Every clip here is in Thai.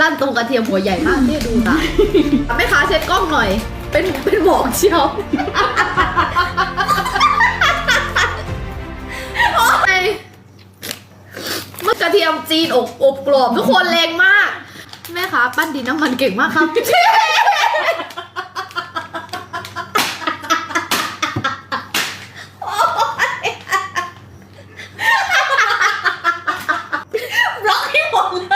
ลั่นตรงกระเทียมหัวใหญ่มากเนี่ยดูตาแม่ค้าเช็ดกล้องหน่อย เป็นเป็นหมอกเชียวโอ๊ยมันกระเทียมจีนอบอบกรอบทุกคนแรงมาก แม่ค้าปั้นดินน้ำมันเก่งมากครับ บล็อกให้หมดเล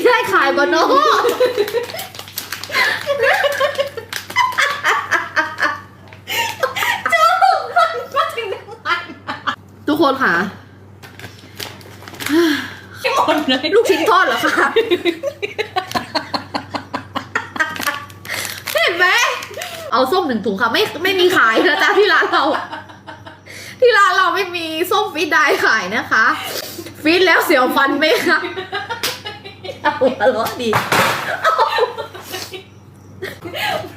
ย สีได้ขายบนโนอะจุ๊บมันมาถึงน้ำมันทุกคนค่ะให้หมดเลยลูกชิ้นทอดเหรอคะเห็นไหมเอาส้มหนึ่งถุงค่ะ ไม่ไม่มีขายนะจ๊ะที่ร้านเราที่ร้านเราไม่มีส้มฟีดได้ขายนะคะ ฟีดแล้วเสียวฟันไหมคะ เอาหัวเราะดี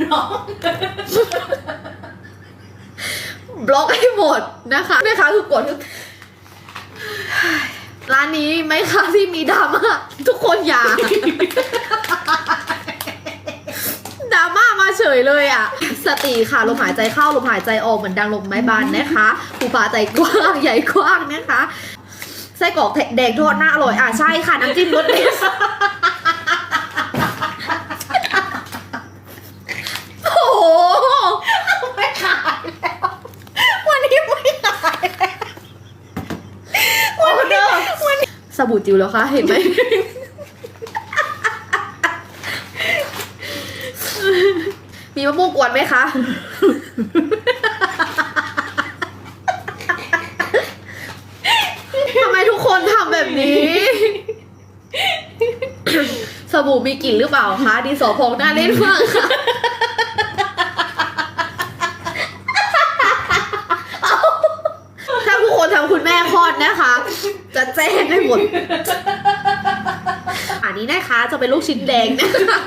บล็อกบล็อกให้หมดนะคะแม่ค้าคือกดร้านนี้ไหมคะที่มีดราม่าทุกคนอย่าดราม่ามาเฉยเลยอะ สติค่ะลมหายใจเข้าลมหายใจออกเหมือนดังลมไม้บานนะคะภูผาใจกว้างใหญ่กว้างนะคะ ไส้กรอกแดงทอดหน้าอร่อย อะใช่ค่ะ น้ำจิ้มรสเด็ดโอ้โหไม่ขายแล้ววันนี้ไม่ขายแล้วออเดอร์สบู่จิ๋วแล้วค่ะ เห็นไหมมีมะม่วงกวนไหมคะ ทำไมทุกคนทำ แบบนี้ สบู่มีกลิ่นหรือเปล่าคะดีสอพองหน้าเล่นมากค่ะถ้าทุกคนทำคุณแม่คลอดนะคะ จะแจ้งให้หมด อันนี้นะคะจะเป็นลูกชิ้นแดงนะคะ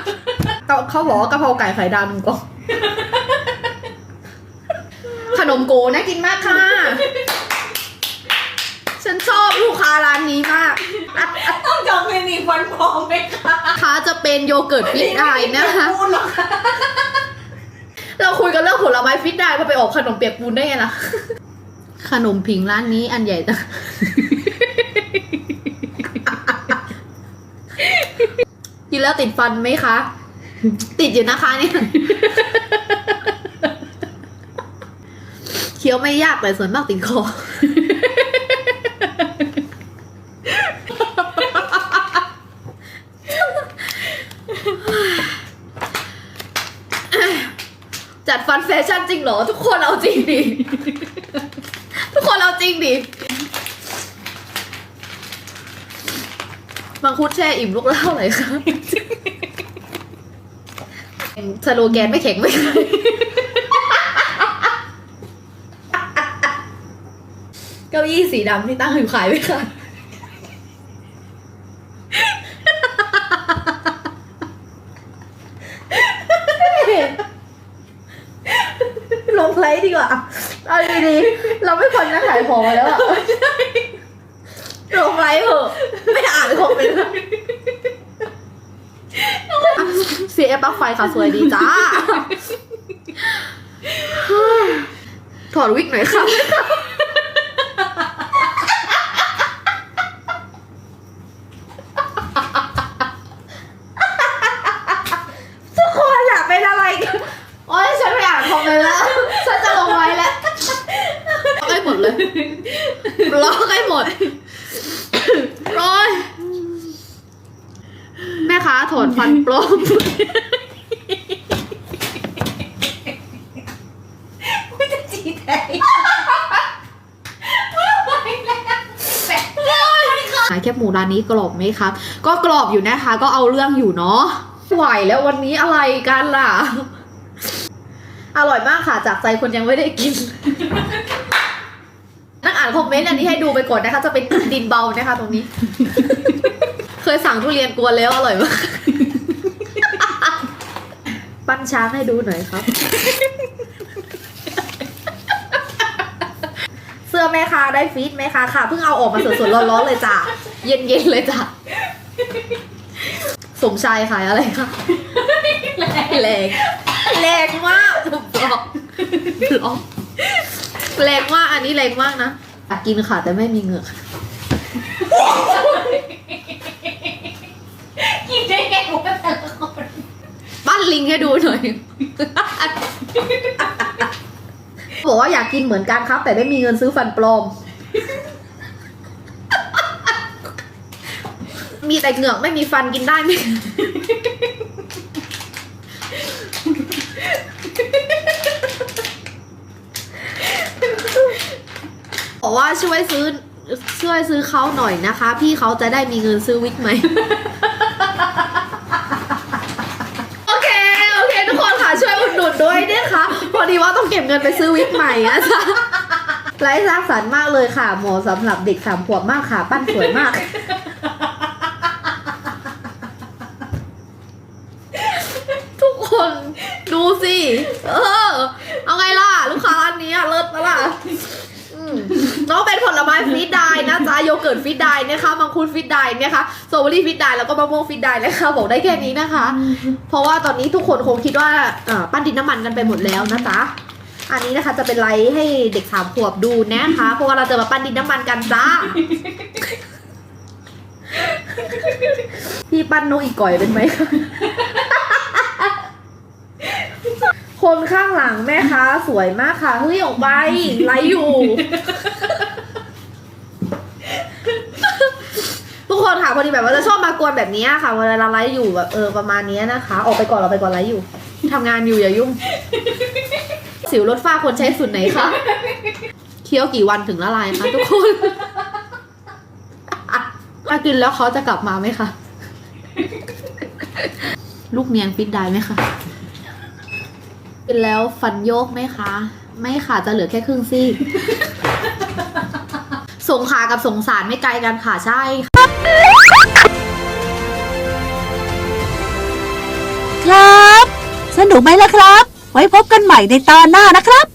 เขาบอกว่ากะเพราไก่ไข่ดาวหนึ่งกล่องขนมโกน่ากินมากค่ะ ฉันชอบลูกค้าร้านนี้มากต้องจองเป็นมีฟันปลอมไหมคะค้าจะเป็นโยเกิร์ตฟิตได้นะคะ พูดหรอคะเราคุยกันเรื่องผลไม้ฟิตได้มาไปออกขนมเปียกปูนได้ไงล่ะ ขนมผิงร้านนี้อันใหญ่จัง กินแล้วติดฟันไหมคะ ติดอยู่นะคะเนี่ยเคี้ยวไม่ยากแต่ส่วนมากติดคอ ดฟันแฟชั่นจริงเหรอ ทุกคนเอาจริงดิ ทุกคนเอาจริงดิมังคุดแช่อิ่มลูกเล่าเลยครับสโลแกนไม่แข็งไม่ขายเก้าอี้สีดำที่ตั้งอยู่ขายไหมคะลงไลฟ์ดีกว่า เอาดีๆเราไม่ควรนั่งขายของแล้วอะลงไลฟ์เถอะไม่อ่านคอมเมนต์ เสียปลั๊กไฟค่ะสวยดีจ้า ถอดวิกหน่อยค่ะ ทุกคนอยากเป็นอะไรกันโอ้ยฉันไม่อ่านคอมเมนต์แล้ว ฉันจะลงไว้แล้วร้องให้หมดเลย ร้องให้หมดร้อยแม่ค้าถอนฟันปลอมไม่จะจีแทนไม่ไหวแล้วแบบขายแคบหมูร้านนี้กรอบไหมครับก็กรอบอยู่นะคะ ก็เอาเรื่องอยู่เนาะไหวแล้ววันนี้อะไรกันล่ะ อร่อยมากค่ะ จากใจคนยังไม่ได้กินนั่ง อ่านคอมเมนต์อันนี้ให้ดูไปก่อนนะคะ จะเป็นดินเบานะคะ ตรงนี้ เคยสั่งทุเรียนกวนแล้วอร่อยมาก ปั้นช้างให้ดูหน่อยครับ เสื้อแม่ค้าได้ฟีดไหมคะค่ะเพิ่งเอาออกมาสดๆร้อนๆเลยจ้ะเย็นๆเลยจ้ะสมชายขายอะไรคะแรงแรงมากบล็อกบล็อกแรงมากอันนี้แรงมากนะ อยากกินค่ะ แต่ไม่มีเหงือกกินได้ไงวะแต่ละคนปั้นลิงให้ดูหน่อย บอกว่าอยากกินเหมือนกันครับ แต่ไม่มีเงินซื้อฟันปลอม มีแต่เหงือกไม่มีฟันกินได้ไหม บอกว่าช่วยซื้อช่วยซื้อเขาหน่อยนะคะ พี่เขาจะได้มีเงินซื้อวิกไหม โอเค โอเค ทุกคนค่ะ ช่วยอุดหนุนด้วยนะคะพอดีว่าต้องเก็บเงินไปซื้อวิกใหม่นะจ๊ะไร้สร้างสรรค์มากเลยค่ะเหมาะสำหรับเด็กสามขวบมากค่ะ ปั้นสวยมากทุกคนดูสิ เออ เอาไงล่ะ ลูกค้าร้านนี้อะเลิศปะล่ะอื มน้องเป็นผลไม้ฟีดได้นะจ๊ะโยเกิร์ตฟีดได้นะคะมังคุดฟีดได้นะคะสตรอเบอรี่ฟีดได้แล้วก็มะม่วงฟีดได้นะคะบอกได้แค่นี้นะคะ เพราะว่าตอนนี้ทุกคนคงคิดว่าอ่าปั้นดินน้ำมันกันไปหมดแล้วนะจ๊ะอันนี้นะคะจะเป็นไลฟ์ให้เด็กสามขวบดูนะคะ เพราะว่าเราจะมาปั้นดินน้ำมันกันจ้าพี่ปั้นนกอีกก่อยเป็นไหมคะคนข้างหลังแม่ค้าสวยมากค่ะเฮ้ยออกไปไลฟ์อยู่ ทุกคนค่ะ พอดีแบบว่าจะชอบมากวนแบบนี้ค่ะเวลาเราไลฟ์อยู่แบบเออประมาณนี้นะคะ ออกไปก่อนเราไปก่อนไลฟ์อยู่ทำงานอยู่อย่ายุ่ง สิวลดฝ้าคนใช้สูตรไหนคะเคี้ยวกี่วันถึงละลายคะทุกคนถ้ากินแล้วเขาจะกลับมาไหมคะลูกเนียงฟิตได้ไหมคะกินแล้วฟันโยกไหมคะ ไม่ค่ะจะเหลือแค่ครึ่งซี่สงขากับสงสารไม่ไกลกันค่ะใช่ครั นุกไหมล่ะครับ ไว้พบกันใหม่ในตอนหน้านะครับ